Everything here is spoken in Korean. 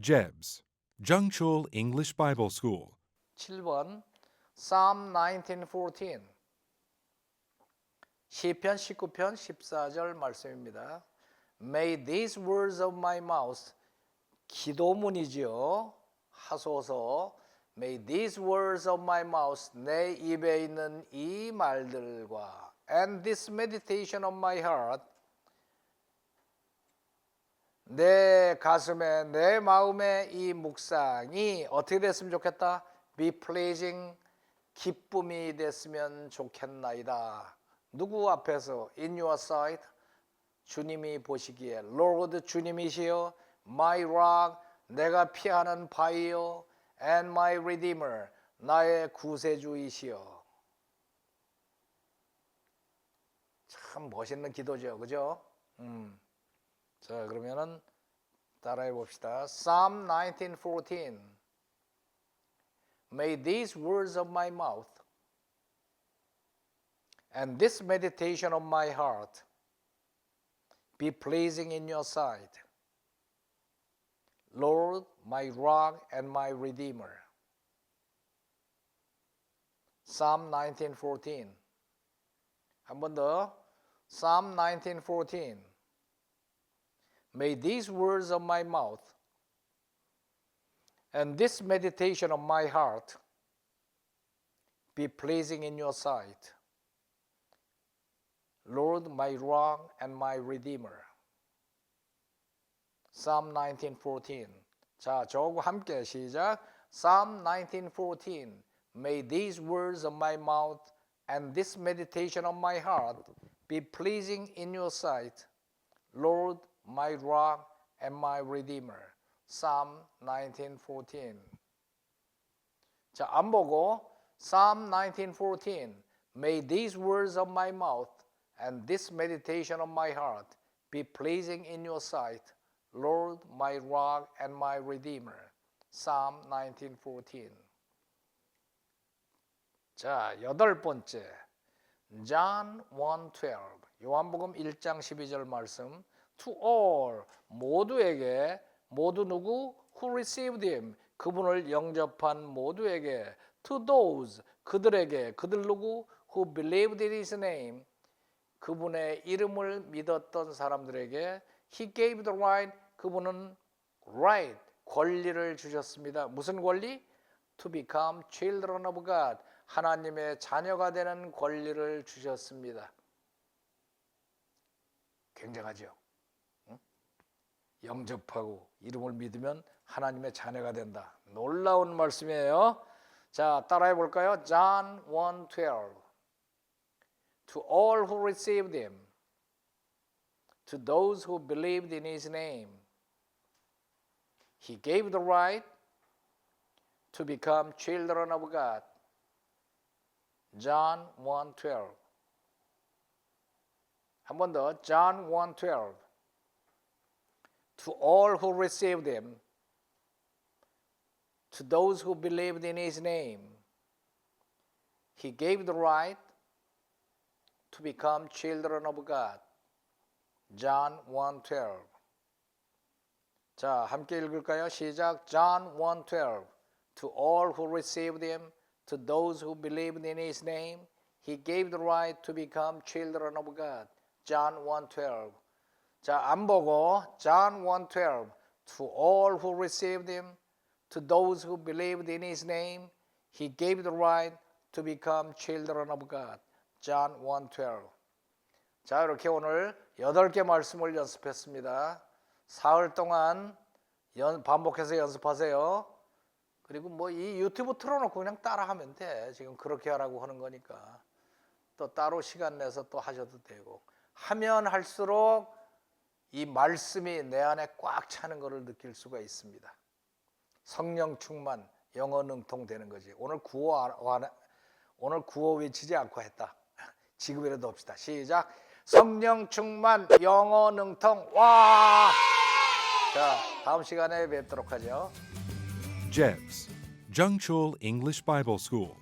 Jebs, Jungchul English Bible School. 7번 Psalm 19:14 시편 19편 14절 말씀입니다. May these words of my mouth 기도문이지요. 하소서 May these words of my mouth 내 입에 있는 이 말들과 and this meditation of my heart 내 가슴에 내 마음에 이 묵상이 어떻게 됐으면 좋겠다. Be pleasing 기쁨이 됐으면 좋겠나이다. 누구 앞에서 in your sight 주님이 보시기에 Lord 주님이시여 my rock 내가 피하는 바위요 and my redeemer 나의 구세주이시여 참 멋있는 기도죠 그죠? 음. 자 그러면은 따라해 봅시다 Psalm 19:14 May these words of my mouth and this meditation of my heart be pleasing in your sight. Lord, my rock and my redeemer. Psalm 19:14. 한 번 더. Psalm 19:14. May these words of my mouth and this meditation of my heart be pleasing in your sight. Lord, my rock and my redeemer. Psalm 19:14. 자, 저하고 함께 시작. Psalm 19:14. May these words of my mouth and this meditation of my heart be pleasing in your sight. Lord, my rock and my redeemer. Psalm 19:14. 자, 안 보고 Psalm 19:14. May these words of my mouth and this meditation of my heart be pleasing in your sight, Lord, my rock and my redeemer. Psalm 19:14. 자, 여덟 번째. John 1:12. 요한복음 1장 12절 말씀. To all 모두에게 모두 누구 who received him 그분을 영접한 모두에게 to those 그들에게 그들 누구 who believed in his name 그분의 이름을 믿었던 사람들에게 he gave the right 그분은 right 권리를 주셨습니다. 무슨 권리? to become children of God 하나님의 자녀가 되는 권리를 주셨습니다. 굉장하죠. 응? 영접하고 이름을 믿으면 하나님의 자녀가 된다. 놀라운 말씀이에요. 자, 따라해 볼까요? John 1:12 To all who received him to those who believed in his name he gave the right to become children of God. John 1:12 한 번 더 John 1:12 To all who received him to those who believed in his name he gave the right to become children of God. John 1:12 자, 함께 읽을까요? 시작. John 1:12 To all who received him, to those who believed in his name, he gave the right to become children of God. John 1:12 자, 안 보고 John 1:12 To all who received him, to those who believed in his name, he gave the right to become children of God. John 1:12 자, 이렇게 오늘 여덟 개 말씀을 연습했습니다. 사흘 동안 연, 반복해서 연습하세요. 그리고 뭐 이 유튜브 틀어놓고 그냥 따라하면 돼. 지금 그렇게 하라고 하는 거니까. 또 따로 시간 내서 또 하셔도 되고. 하면 할수록 이 말씀이 내 안에 꽉 차는 것을 느낄 수가 있습니다. 성령 충만, 영어 능통 되는 거지. 오늘 구호 오늘 구호 외치지 않고 했다. 지금이라도 합시다. 시작. 성령 충만, 영어 능통. 와! 자, 다음 시간에 뵙도록 하죠. Jebs, Jungchul English Bible School.